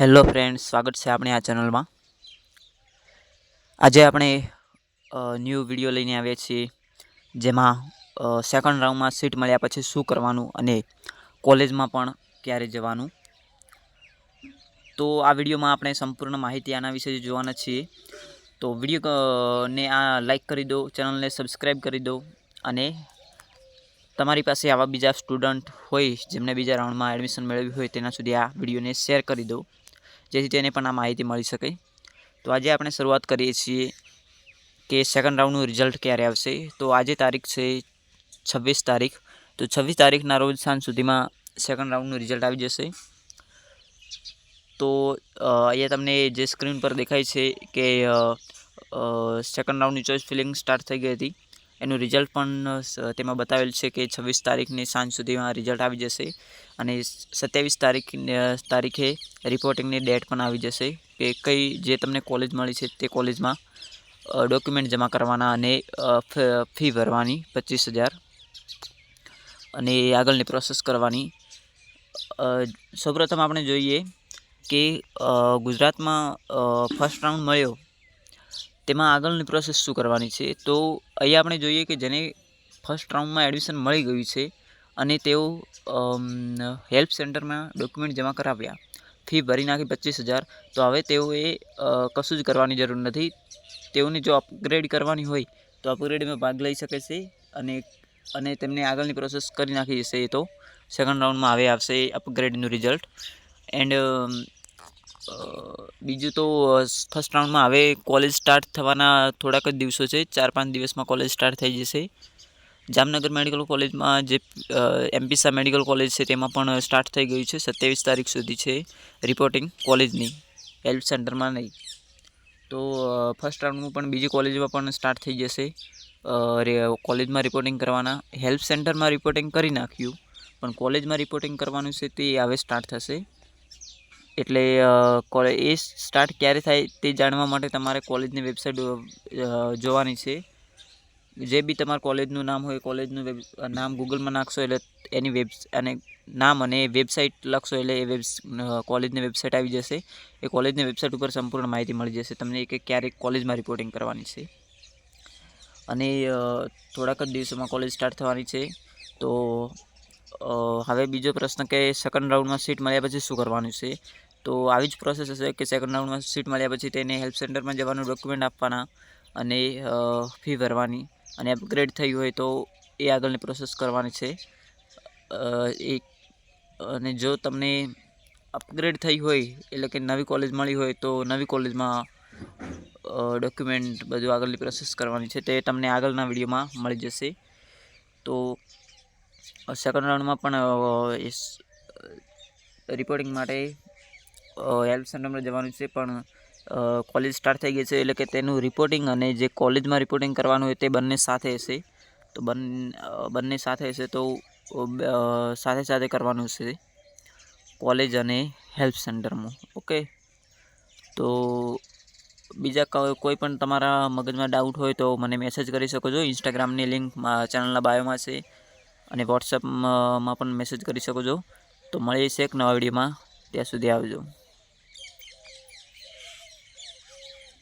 Hello friends, સ્વાગત છે આપણે આ ચેનલમાં. આજે આપણે ન્યૂ વીડિયો લઈને આવ્યા છીએ, જેમાં સેકન્ડ રાઉન્ડમાં સીટ મળ્યા પછી શું કરવાનું અને કોલેજમાં પણ ક્યારે જવાનું. તો આ વિડીયોમાં આપણે સંપૂર્ણ માહિતી આના વિશે જોવાના છીએ. તો વીડિયો ને આ લાઈક કરી દો, ચેનલને સબસ્ક્રાઈબ કરી દો અને તમારી પાસે આવા બીજા સ્ટુડન્ટ હોય, જેમને બીજા રાઉન્ડમાં એડમિશન મેળવ્યું હોય, તેના સુધી આ વિડીયોને શેર કરી દો. જેથી તેને પણ આ માહિતી મળી શકે. તો આજે આપણે શરૂઆત કરીએ છીએ કે સેકન્ડ રાઉન્ડનું રિઝલ્ટ ક્યારે આવશે? તો આજે તારીખ છે છવ્વીસ તારીખ. તો છવ્વીસ તારીખના રોજ સાંજ સુધીમાં સેકન્ડ રાઉન્ડનું રિઝલ્ટ આવી જશે. તો અહીંયા તમને જે સ્ક્રીન પર દેખાય છે કે સેકન્ડ રાઉન્ડની ચોઈસ ફિલિંગ સ્ટાર્ટ થઈ ગઈ હતી. એનું રિઝલ્ટ પણ તેમાં બતાવેલ છે કે છવ્વીસ તારીખની સાંજ સુધીમાં રિઝલ્ટ આવી જશે અને સત્યાવીસ તારીખ તારીખે રિપોર્ટિંગની ડેટ પણ આવી જશે કે કઈ જે તમને કોલેજ મળી છે તે કોલેજમાં ડોક્યુમેન્ટ જમા કરવાના અને ફી ભરવાની પચીસ હજાર અને આગળની પ્રોસેસ કરવાની. સૌપ્રથમ આપણે જોઈએ કે ગુજરાતમાં ફર્સ્ટ રાઉન્ડ મળ્યો તેમાં આગળની પ્રોસેસ શું કરવાની છે? તો અહીંયા આપણે જોઈએ કે જેને ફર્સ્ટ રાઉન્ડમાં એડમિશન મળી ગયું છે અને તેઓ હેલ્પ સેન્ટરમાં ડોક્યુમેન્ટ જમા કરાવ્યા. ફી ભરી નાખી પચીસ હજાર. તો હવે તેઓએ કશું જ કરવાની જરૂર નથી. તેઓને જો અપગ્રેડ કરવાની હોય, તો અપગ્રેડમાં ભાગ લઈ શકે છે અને અને તેમને આગળની પ્રોસેસ કરી નાખી જશે એ તો સેકન્ડ રાઉન્ડમાં હવે આવશે અપગ્રેડનું રિઝલ્ટ એન્ડ બીજું તો ફર્સ્ટ રાઉન્ડમાં હવે કોલેજ સ્ટાર્ટ થવાના થોડાક જ દિવસો છે. ચાર પાંચ દિવસમાં કોલેજ સ્ટાર્ટ થઈ જશે. જામનગર મેડિકલ કોલેજમાં જે એમપીસા મેડિકલ કોલેજ છે, તેમાં પણ સ્ટાર્ટ થઈ ગયું છે. સત્યાવીસ તારીખ સુધી છે રિપોર્ટિંગ કોલેજની હેલ્પ સેન્ટરમાં નહીં. તો ફર્સ્ટ રાઉન્ડનું પણ બીજી કોલેજમાં પણ સ્ટાર્ટ થઈ જશે. કોલેજમાં રિપોર્ટિંગ કરવાના. હેલ્પ સેન્ટરમાં રિપોર્ટિંગ કરી નાખ્યું. પણ કોલેજમાં રિપોર્ટિંગ કરવાનું છે તે હવે સ્ટાર્ટ થશે. એટલે અ, કોલે એ સ્ટાર્ટ ક્યારે થાય તે જાણવા માટે તમારે કોલેજની વેબસાઇટ જોવાની છે. જે બી તમારા કોલેજનું નામ હોય કોલેજનું વેબ નામ ગૂગલમાં નાખશો એટલે એની વેબ અને નામ અને વેબસાઇટ લખશો એટલે એ વેબ કોલેજની વેબસાઇટ આવી જશે. એ કોલેજની વેબસાઇટ ઉપર સંપૂર્ણ માહિતી મળી જશે. તમને કે ક્યારેક કોલેજમાં રિપોર્ટિંગ કરવાની છે. અને થોડાક જ દિવસોમાં કોલેજ સ્ટાર્ટ થવાની છે. તો હવે બીજો પ્રશ્ન કે સેકન્ડ રાઉન્ડમાં સીટ મળ્યા પછી શું કરવાનું છે? તો આવી જ પ્રોસેસ હશે કે સેકન્ડ રાઉન્ડમાં સીટ મળ્યા પછી તેને હેલ્પ સેન્ટરમાં જવાનું ડોક્યુમેન્ટ આપવાના અને ફી ભરવાની અને અપગ્રેડ થઈ હોય તો એ આગળની પ્રોસેસ કરવાની છે. એ, અને જો તમને અપગ્રેડ થઈ હોય, એટલે કે નવી કોલેજ મળી હોય તો નવી કોલેજમાં ડોક્યુમેન્ટ બધું આગળની પ્રોસેસ કરવાની છે તે તમને આગળના વિડીયોમાં મળી જશે. તો સેકન્ડ રાઉન્ડમાં પણ રિપોર્ટિંગ માટે હેલ્પ સેન્ટરમાં જવાનું છે, પણ કોલેજ સ્ટાર્ટ થઈ ગઈ છે, એટલે કે તેનું રિપોર્ટિંગ અને જે કોલેજમાં રિપોર્ટિંગ કરવાનું હોય તે બંને સાથે હશે. તો બંને સાથે હશે તો સાથે સાથે કરવાનું છે કોલેજ અને હેલ્પ સેન્ટરમાં ઓકે તો બીજા કોઈ પણ તમારા મગજમાં ડાઉટ હોય તો મને મેસેજ કરી શકો છો. ઇન્સ્ટાગ્રામની લિંક ચેનલના બાયોમાં છે. અને વોટ્સઅપમાં પણ મેસેજ કરી શકો છો. તો મળીએ છીએ એક નવા વિડીયોમાં. ત્યાં સુધી આવજો.